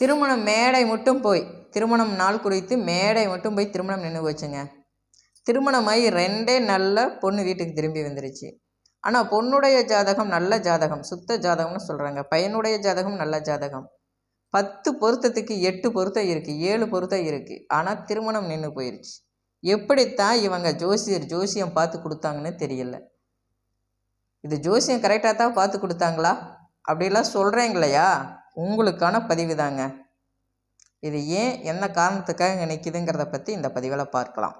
திருமணம் மேடை மட்டும் போய் திருமணம் நாள் குறித்து மேடை மட்டும் போய் திருமணம் நின்று போச்சுங்க. திருமணமாகி ரெண்டே நல்ல பொண்ணு வீட்டுக்கு திரும்பி வந்துருச்சு. ஆனால் பொண்ணுடைய ஜாதகம் நல்ல ஜாதகம் சுத்த ஜாதகம்னு சொல்கிறாங்க பையனுடைய ஜாதகம் நல்ல ஜாதகம். பத்து பொருத்தத்துக்கு எட்டு பொருத்தம் இருக்குது ஏழு பொருத்தம் இருக்குது ஆனால் திருமணம் நின்று போயிடுச்சு எப்படித்தான் இவங்க ஜோசியர் ஜோசியம் பார்த்து கொடுத்தாங்கன்னு தெரியல. இது ஜோசியம் கரெக்டாக தான் பார்த்து கொடுத்தாங்களா? அப்படிலாம் சொல்கிறீங்களையா உங்களுக்கான பதிவு தாங்க. இது ஏன் என்ன காரணத்துக்காக இங்கே நிற்கிதுங்கிறத பற்றி இந்த பதிவில் பார்க்கலாம்.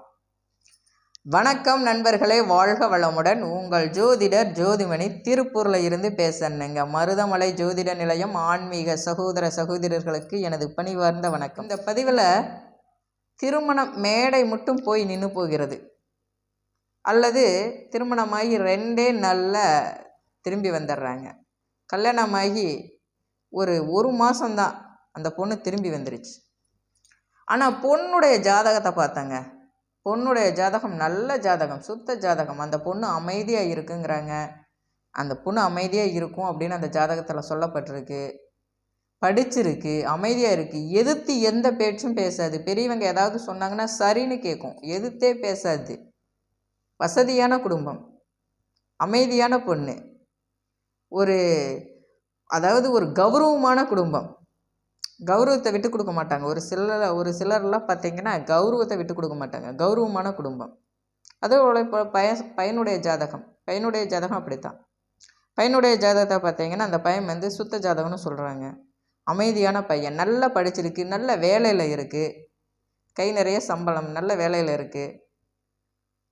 வணக்கம் நண்பர்களே வாழ்க வளமுடன். உங்கள் ஜோதிடர் ஜோதிமணி திருப்பூரில் இருந்து பேசணுங்க. மருதமலை ஜோதிட நிலையம் ஆன்மீக சகோதர சகோதரர்களுக்கு எனது பணிவார்ந்த வணக்கம். இந்த பதிவில் திருமணம் மேடை மட்டும் போய் நின்று போகிறது. அல்லது திருமணமாகி ரெண்டே நாளில் திரும்பி வந்துடுறாங்க கல்யாணமாகி ஒரு ஒரு மாதம்தான் அந்த பொண்ணு திரும்பி வந்துருச்சு. ஆனால் பொண்ணுடைய ஜாதகத்தை பார்த்தாங்க. பொண்ணுடைய ஜாதகம் நல்ல ஜாதகம் சுத்த ஜாதகம். அந்த பொண்ணு அமைதியாக இருக்குங்கிறாங்க. அந்த பொண்ணு அமைதியாக இருக்கும் அப்படின்னு அந்த ஜாதகத்தில் சொல்லப்பட்டிருக்கு. படிச்சிருக்கு அமைதியாக இருக்குது எதிர்த்து எந்த பேச்சும் பேசாது. பெரியவங்க ஏதாவது சொன்னாங்கன்னா சரின்னு கேட்கும் எதிர்த்தே பேசாது. வசதியான குடும்பம். அமைதியான பொண்ணு. ஒரு அதாவது ஒரு கௌரவமான குடும்பம். கௌரவத்தை விட்டு கொடுக்க மாட்டாங்க. ஒரு சிலர் ஒரு சிலர்லாம் பார்த்தீங்கன்னா கௌரவத்தை விட்டு கொடுக்க மாட்டாங்க. கௌரவமான குடும்பம். அதோட இப்போ பய பையனுடைய ஜாதகம். பையனுடைய ஜாதகம் அப்படித்தான். பையனுடைய ஜாதகத்தை பார்த்தீங்கன்னா அந்த பையன் வந்து சுத்த ஜாதகம்னு சொல்கிறாங்க அமைதியான பையன். நல்லா படிச்சிருக்கு. நல்ல வேலையில் இருக்குது கை நிறைய சம்பளம். நல்ல வேலையில் இருக்குது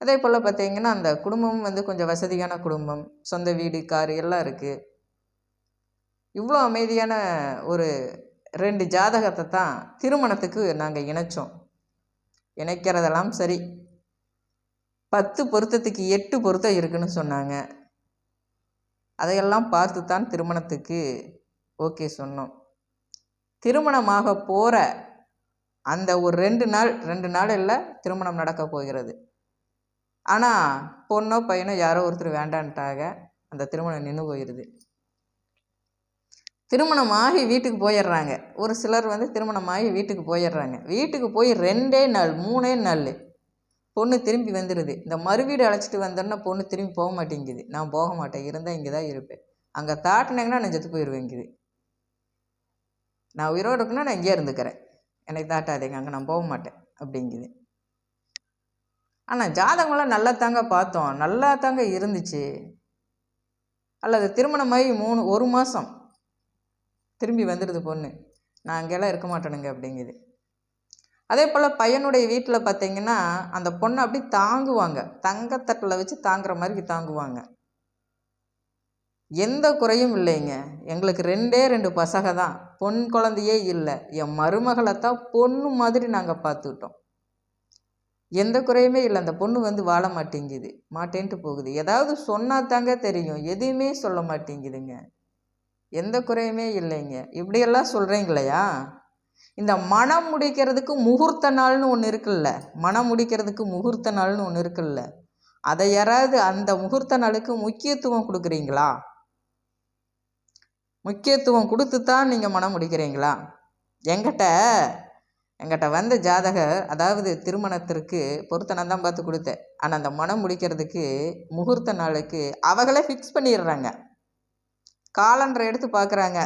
அதே போல் பார்த்தீங்கன்னா அந்த குடும்பமும் வந்து கொஞ்சம் வசதியான குடும்பம். சொந்த வீடு காரு எல்லாம் இருக்குது இவ்வளோ அமைதியான ஒரு ரெண்டு ஜாதகத்தை தான் திருமணத்துக்கு நாங்கள் இணைச்சோம். இணைக்கிறதெல்லாம் சரி. பத்து பொருத்தத்துக்கு எட்டு பொருத்தம் இருக்குன்னு சொன்னாங்க. அதையெல்லாம் பார்த்து தான் திருமணத்துக்கு ஓகே சொன்னோம். திருமணமாக போகிற அந்த ஒரு ரெண்டு நாள் ரெண்டு நாள் இல்லை திருமணம் நடக்க போகிறது. ஆனால் பொண்ணோ பையனோ யாரோ ஒருத்தர் வேண்டான்ட்டாக அந்த திருமணம் நின்று போயிடுது திருமணம் ஆகி வீட்டுக்கு போயிடுறாங்க. ஒரு சிலர் வந்து திருமணம் ஆகி வீட்டுக்கு போயிடுறாங்க. வீட்டுக்கு போய் ரெண்டே நாள் மூணே நாள் பொண்ணு திரும்பி வந்துடுது இந்த மறுவீடு அழைச்சிட்டு வந்தோன்னா பொண்ணு திரும்பி போக மாட்டேங்குது. நான் போக மாட்டேன். இருந்தால் இங்கே தான் இருப்பேன். அங்கே தாட்டினாங்கன்னா நான் செத்து போயிடுவேங்குது நான் உயிரோடு இருக்குன்னா நான் இங்கே இருந்துக்கிறேன். எனக்கு தாட்டாதீங்க. அங்கே நான் போக மாட்டேன் அப்படிங்குது. ஆனால் ஜாதகம்லாம் நல்லா தாங்க பார்த்தோம். நல்லா தாங்க இருந்துச்சு. அல்லது திருமணமாகி மூணு ஒரு மாதம் திரும்பி வந்துடுது பொண்ணு. நான் அங்கெல்லாம் இருக்க மாட்டேனுங்க அப்படிங்குது. அதே போல் பையனுடைய வீட்டில் பார்த்தீங்கன்னா அந்த பொண்ணை அப்படி தாங்குவாங்க. தங்கத்தட்டில் வச்சு தாங்குற மாதிரி தாங்குவாங்க. எந்த குறையும் இல்லைங்க. எங்களுக்கு ரெண்டே ரெண்டு பசங்க தான். பொன் குழந்தையே இல்லை. என் மருமகளை தான் பொண்ணு மாதிரி நாங்கள் பார்த்துக்கிட்டோம். எந்த குறையுமே இல்லை. அந்த பொண்ணு வந்து வாழ மாட்டேங்குது. மாட்டேன்ட்டு போகுது. ஏதாவது சொன்னா தாங்க தெரியும். எதுவுமே சொல்ல மாட்டேங்குதுங்க. எந்த குறையுமே இல்லைங்க. இப்படியெல்லாம் சொல்கிறீங்களையா இந்த மனம் முடிக்கிறதுக்கு முகூர்த்த நாள்னு ஒன்று இருக்குல்ல. மனம் முடிக்கிறதுக்கு முகூர்த்த நாள்னு ஒன்று இருக்குல்ல. அதை யாராவது அந்த முகூர்த்த நாளுக்கு முக்கியத்துவம் கொடுக்குறீங்களா? முக்கியத்துவம் கொடுத்து தான் நீங்கள் மனம் முடிக்கிறீங்களா? எங்கிட்ட எங்கிட்ட வந்த ஜாதகர் அதாவது திருமணத்திற்கு பொருத்தனம் தான் பார்த்து கொடுத்தேன். ஆனால் அந்த மனம் முடிக்கிறதுக்கு முகூர்த்த நாளுக்கு அவங்களே ஃபிக்ஸ் பண்ணிடுறாங்க. காலண்டர் எடுத்து பார்க்குறாங்க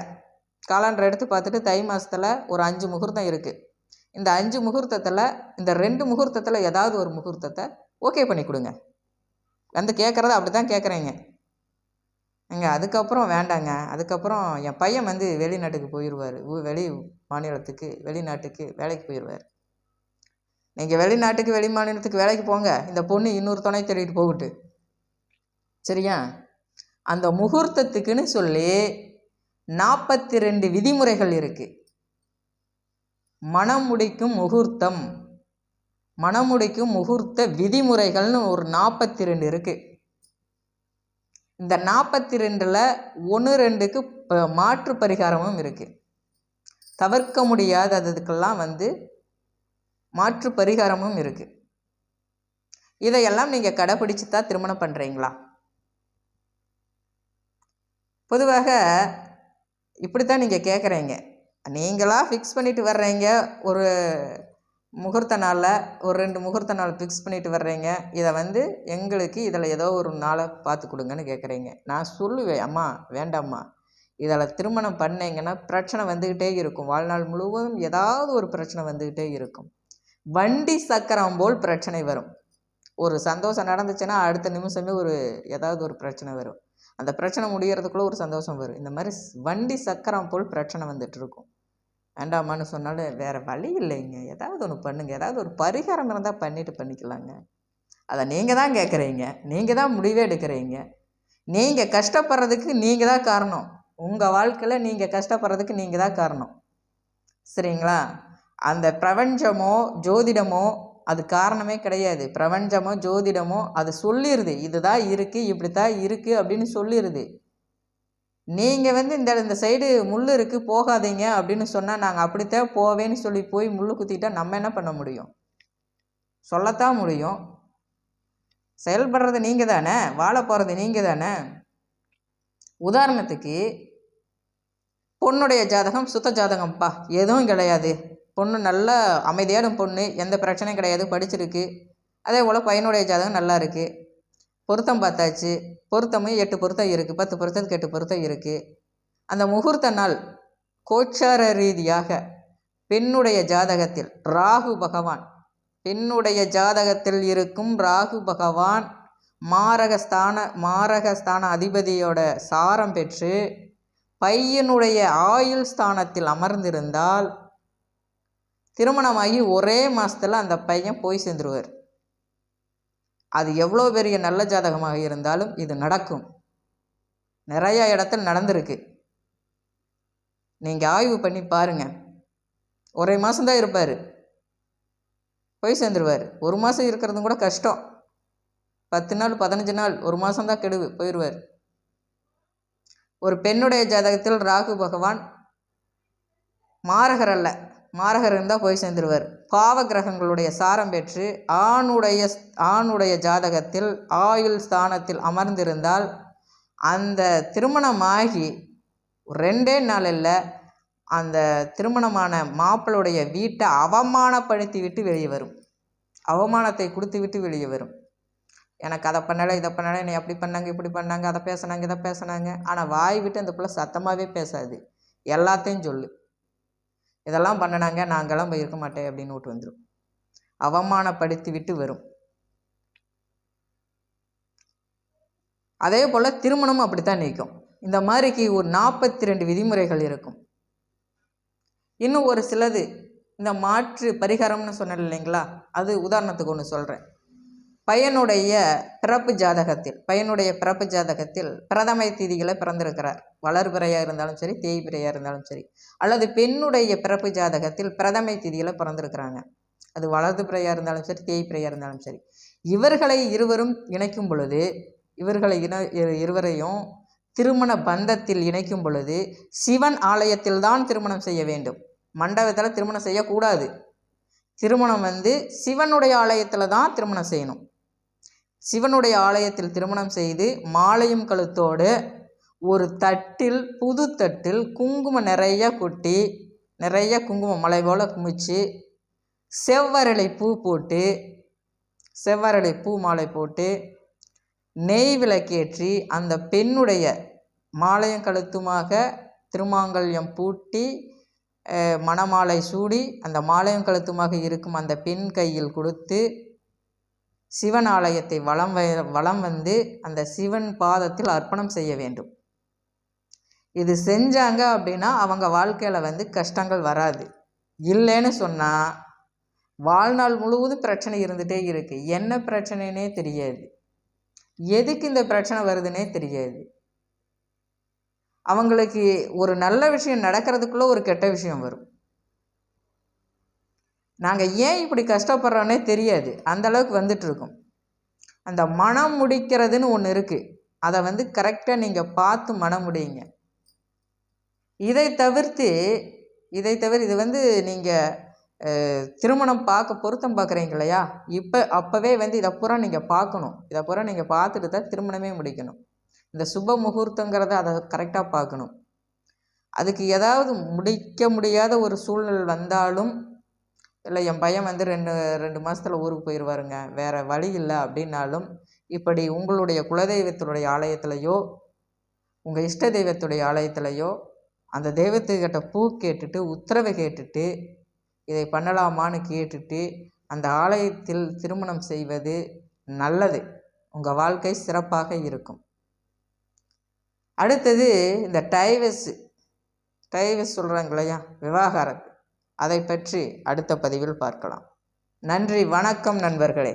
காலண்டர் எடுத்து பார்த்துட்டு தை மாதத்தில் ஒரு அஞ்சு முகூர்த்தம் இருக்குது இந்த அஞ்சு முகூர்த்தத்தில் இந்த ரெண்டு முகூர்த்தத்தில் ஏதாவது ஒரு முகூர்த்தத்தை ஓகே பண்ணி கொடுங்க. வந்து கேட்குறத அப்படி தான் கேட்குறீங்க எங்க அதுக்கப்புறம் வேண்டாங்க. அதுக்கப்புறம் என் பையன் வந்து வெளிநாட்டுக்கு போயிடுவார் வெளி மாநிலத்துக்கு வெளிநாட்டுக்கு வேலைக்கு போயிடுவார் நீங்கள் வெளிநாட்டுக்கு வெளி மாநிலத்துக்கு வேலைக்கு போங்க. இந்த பொண்ணு இன்னொரு துணை தேடிட்டு போகட்டு சரியா? அந்த முகூர்த்தத்துக்குன்னு சொல்லி நாற்பத்தி ரெண்டு விதிமுறைகள் இருக்குது மனம் முடிக்கும் முகூர்த்தம். மனமுடிக்கும் முகூர்த்த விதிமுறைகள்னு ஒரு நாற்பத்தி ரெண்டு இருக்குது இந்த நாற்பத்தி ரெண்டில் ஒன்று ரெண்டுக்கு ப- மாற்று பரிகாரமும் இருக்குது தவிர்க்க முடியாததுக்கெல்லாம் வந்து மாற்று பரிகாரமும் இருக்குது இதையெல்லாம் நீங்கள் கடைபிடிச்சு தான் திருமணம் பண்ணுறீங்களா பொதுவாக இப்படி தான் நீங்கள் கேட்குறீங்க நீங்களாக ஃபிக்ஸ் பண்ணிட்டு வர்றீங்க ஒரு முகூர்த்த நாளில் ஒரு ரெண்டு முகூர்த்த நாள் ஃபிக்ஸ் பண்ணிட்டு வர்றீங்க. இதை வந்து எங்களுக்கு இதில் ஏதோ ஒரு நாளை பார்த்து கொடுங்கன்னு கேட்குறீங்க நான் சொல்லுவேன் அம்மா வேண்டாம்மா. இதில் திருமணம் பண்ணிங்கன்னா பிரச்சனை வந்துக்கிட்டே இருக்கும். வாழ்நாள் முழுவதும் ஏதாவது ஒரு பிரச்சனை வந்துக்கிட்டே இருக்கும். வண்டி சக்கரம் போல் பிரச்சனை வரும். ஒரு சந்தோஷம் நடந்துச்சுன்னா அடுத்த நிமிஷமே ஒரு ஏதாவது ஒரு பிரச்சனை வரும். அந்த பிரச்சனை முடியறதுக்குள்ளே ஒரு சந்தோஷம் வரும். இந்த மாதிரி வண்டி சக்கரம் போல் பிரச்சனை வந்துட்டு இருக்கும் வேண்டாமான்னு சொன்னாலும் வேறு வழி இல்லைங்க. ஏதாவது ஒன்று பண்ணுங்கள் ஏதாவது ஒரு பரிகாரம் இருந்தால் பண்ணிட்டு பண்ணிக்கலாங்க. அதை நீங்கள் தான் கேட்குறீங்க நீங்கள் தான் முடிவே எடுக்கிறீங்க. நீங்கள் கஷ்டப்படுறதுக்கு நீங்கள் தான் காரணம். உங்கள் வாழ்க்கையில் நீங்கள் கஷ்டப்படுறதுக்கு நீங்கள் தான் காரணம். சரிங்களா? அந்த பிரபஞ்சமோ ஜோதிடமோ அது காரணமே கிடையாது. பிரபஞ்சமோ ஜோதிடமோ அது சொல்லிடுது இதுதான் இருக்குது இப்படி தான் இருக்குது அப்படின்னு சொல்லிடுது நீங்கள் வந்து இந்த இந்த சைடு முள் இருக்குது போகாதீங்க அப்படின்னு சொன்னால் நாங்கள் அப்படித்தான் போவேன்னு சொல்லி போய் முள் குத்திக்கிட்டால் நம்ம என்ன பண்ண முடியும்? சொல்லத்தான் முடியும். செயல்படுறது நீங்கள் தானே? வாழ போகிறது நீங்கள் தானே? உதாரணத்துக்கு பொண்ணுடைய ஜாதகம் சுத்த ஜாதகம்ப்பா எதுவும் கிடையாது. பொண்ணு நல்ல அமைதியான பொண்ணு எந்த பிரச்சனையும் கிடையாது படிச்சிருக்கு. அதே போல் பையனுடைய ஜாதகம் நல்லா இருக்குது பொருத்தம் பார்த்தாச்சு. பொருத்தமும் எட்டு பொருத்தம் இருக்குது பத்து பொருத்தத்துக்கு எட்டு பொருத்தம் இருக்குது அந்த முகூர்த்த நாள் கோச்சார ரீதியாக பெண்ணுடைய ஜாதகத்தில் ராகு பகவான் பெண்ணுடைய ஜாதகத்தில் இருக்கும் ராகு பகவான் மாரகஸ்தான மாரகஸ்தான அதிபதியோட சாரம் பெற்று பையனுடைய ஆயுள் ஸ்தானத்தில் அமர்ந்திருந்தால் திருமணமாகி ஒரே மாதத்தில் அந்த பையன் போய் சேர்ந்துருவார். அது எவ்வளோ பெரிய நல்ல ஜாதகமாக இருந்தாலும் இது நடக்கும். நிறைய இடத்துல நடந்திருக்கு. நீங்கள் ஆய்வு பண்ணி பாருங்கள் ஒரே மாதம்தான் இருப்பார். போய் சேர்ந்துருவார். ஒரு மாதம் இருக்கிறதும் கூட கஷ்டம். பத்து நாள் பதினஞ்சு நாள் ஒரு மாதம்தான் கெடுவு போயிடுவார் ஒரு பெண்ணுடைய ஜாதகத்தில் ராகு பகவான் மாரகர் அல்ல. மாரகர் இருந்தால் போய் சேர்ந்துருவார். பாவ கிரகங்களுடைய சாரம் பெற்று ஆணுடைய ஆணுடைய ஜாதகத்தில் ஆயுள் ஸ்தானத்தில் அமர்ந்திருந்தால் அந்த திருமணமாகி ரெண்டே நாளில் அந்த திருமணமான மாப்பிளுடைய வீட்டை அவமானப்படுத்தி விட்டு வெளியே வரும். அவமானத்தை கொடுத்து விட்டு வெளியே வரும். எனக்கு அதை பண்ணலை இதை பண்ணலை என்னை அப்படி பண்ணாங்க இப்படி பண்ணாங்க அதை பேசுனாங்க இதை பேசுனாங்க. ஆனால் வாய் விட்டு அந்த பிள்ளை சத்தமாகவே பேசாது. எல்லாத்தையும் சொல்லு. இதெல்லாம் பண்ணினாங்க நாங்களாம் போய் இருக்க மாட்டேன் அப்படின்னு விட்டு வந்துடும் அவமானப்படுத்தி விட்டு வரும். அதே போல் திருமணமும் அப்படித்தான் நிற்கும் இந்த மாதிரிக்கு ஒரு நாற்பத்தி ரெண்டு விதிமுறைகள் இருக்கும். இன்னும் ஒரு சிலது இந்த மாற்று பரிகாரம்னு சொன்னேன் இல்லைங்களா? அது உதாரணத்துக்கு ஒன்று சொல்கிறேன் பையனுடைய பிறப்பு ஜாதகத்தில் பையனுடைய பிறப்பு ஜாதகத்தில் பிரதமை திதிகளை பிறந்திருக்கிறார். வளர்பிறையாக இருந்தாலும் சரி தேய்பிறையாக இருந்தாலும் சரி அல்லது பெண்ணுடைய பிறப்பு ஜாதகத்தில் பிரதமை திதிகளை பிறந்திருக்கிறாங்க. அது வளர்ந்து பிறையாக இருந்தாலும் சரி தேய்பிறையாக இருந்தாலும் சரி. இவர்களை இருவரும் இணைக்கும் பொழுது இவர்களை இன இரு- இருவரையும் திருமண பந்தத்தில் இணைக்கும் பொழுது சிவன் ஆலயத்தில் தான் திருமணம் செய்ய வேண்டும். மண்டபத்தில் திருமணம் செய்யக்கூடாது. திருமணம் வந்து சிவனுடைய ஆலயத்தில் தான் திருமணம் செய்யணும். சிவனுடைய ஆலயத்தில் திருமணம் செய்து மாலையும் கழுத்தோடு ஒரு தட்டில் புது தட்டில் குங்குமம் நிறைய கொட்டி நிறைய குங்குமம் மலை போல் குமிச்சு செவ்வரளை பூ போட்டு செவ்வரளை பூ மாலை போட்டு நெய் விளக்கேற்றி அந்த பெண்ணுடைய மாலையும் கழுத்துமாக திருமாங்கல்யம் பூட்டி மணமாலை சூடி அந்த மாலையும் கழுத்துமாக இருக்கும் அந்த பெண் கையில் கொடுத்து சிவன் ஆலயத்தை வலம் வ வலம் வந்து அந்த சிவன் பாதத்தில் அர்ப்பணம் செய்ய வேண்டும். இது செஞ்சாங்க அப்படின்னா அவங்க வாழ்க்கையில் வந்து கஷ்டங்கள் வராது. இல்லைன்னு சொன்னால் வாழ்நாள் முழுவதும் பிரச்சனை இருந்துகிட்டே இருக்குது என்ன பிரச்சனைனே தெரியாது. எதுக்கு இந்த பிரச்சனை வருதுன்னே தெரியாது. அவங்களுக்கு ஒரு நல்ல விஷயம் நடக்கிறதுக்குள்ளே ஒரு கெட்ட விஷயம் வரும். நாங்கள் ஏன் இப்படி கஷ்டப்படுறோன்னே தெரியாது. அந்த அளவுக்கு அந்த மனம் முடிக்கிறதுன்னு ஒன்று இருக்குது அதை வந்து கரெக்டாக நீங்கள் பார்த்து மனம் முடியுங்க. இதை தவிர்த்து இதை தவிர இது வந்து நீங்கள் திருமணம் பார்க்க பொருத்தம் பார்க்குறீங்க இல்லையா? இப்போ அப்போவே வந்து இதை பூரா நீங்கள் பார்க்கணும். இதை பூரா நீங்கள் பார்த்துட்டு தான் திருமணமே முடிக்கணும். இந்த சுப முகூர்த்தங்கிறத அதை கரெக்டாக பார்க்கணும். அதுக்கு ஏதாவது முடிக்க முடியாத ஒரு சூழ்நிலை வந்தாலும் இல்லை என் பையன் வந்து ரெண்டு ரெண்டு மாதத்துல ஊருக்கு போயிடுவாருங்க வேறு வழி இல்லை அப்படின்னாலும் இப்படி உங்களுடைய குலதெய்வத்தினுடைய ஆலயத்திலையோ உங்கள் இஷ்ட தெய்வத்துடைய ஆலயத்திலையோ அந்த தெய்வத்துக்கிட்ட பூ கேட்டுட்டு உத்தரவை கேட்டுட்டு இதை பண்ணலாமான்னு கேட்டுட்டு அந்த ஆலயத்தில் திருமணம் செய்வது நல்லது. உங்கள் வாழ்க்கை சிறப்பாக இருக்கும். அடுத்தது இந்த டைவஸ் டைவஸ் சொல்கிறாங்க இல்லையா? விவாகரத்து. அதை பற்றி அடுத்த பதிவில் பார்க்கலாம். நன்றி வணக்கம் நண்பர்களே.